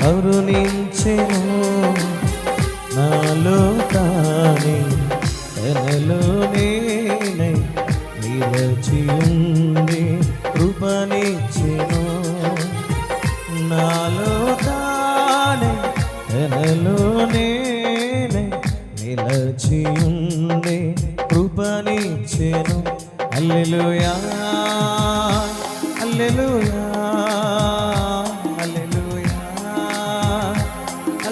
కరుణించెను నాలో తానే తనలో నేనై నిలచి ఉంది కృపనిచ్చెను. నాలో తానే తనలో నేనై నిలచి ఉంది కృపనిచ్చెను. Hallelujah alleluia.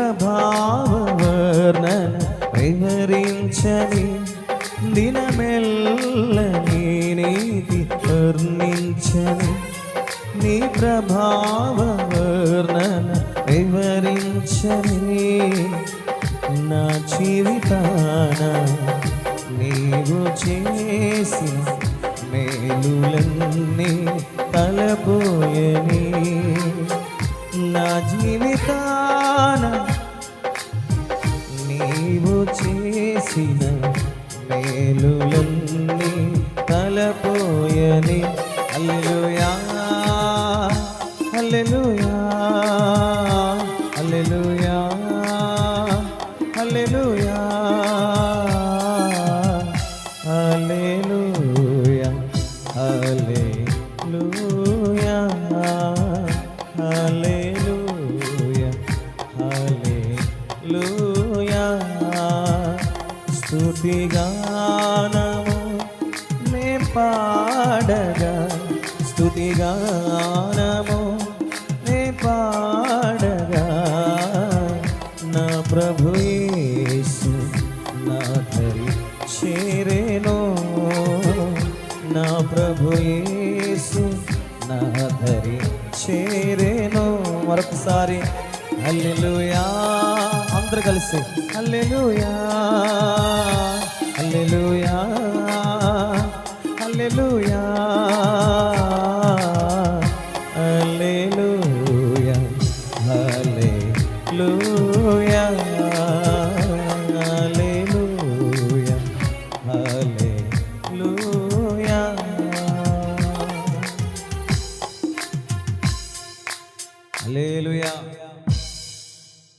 ప్రభావర్ణన వివరించని దినమెల్ల నీతి వర్ణించని నీ ప్రభావర్ణన వివరించని నా జీవితాన నీవు చేసిన మేలులన్నీ తలపోయని నా జీవితాన నీవు చేసిన మేలులన్నీ తలపోయని. Alleluia alleluia. హల్లెలూయా స్తుతిగానము నే పాడగా. స్తుతిగానము నే పాడగా. నా ప్రభు నా తరి చేరేను. నా ప్రభు నా తరి చేరేను. మరొకసారి అల్లెలుయా. అందరూ కలిసి alleluia alleluia alleluia alleluia alleluia alleluia alleluia alleluia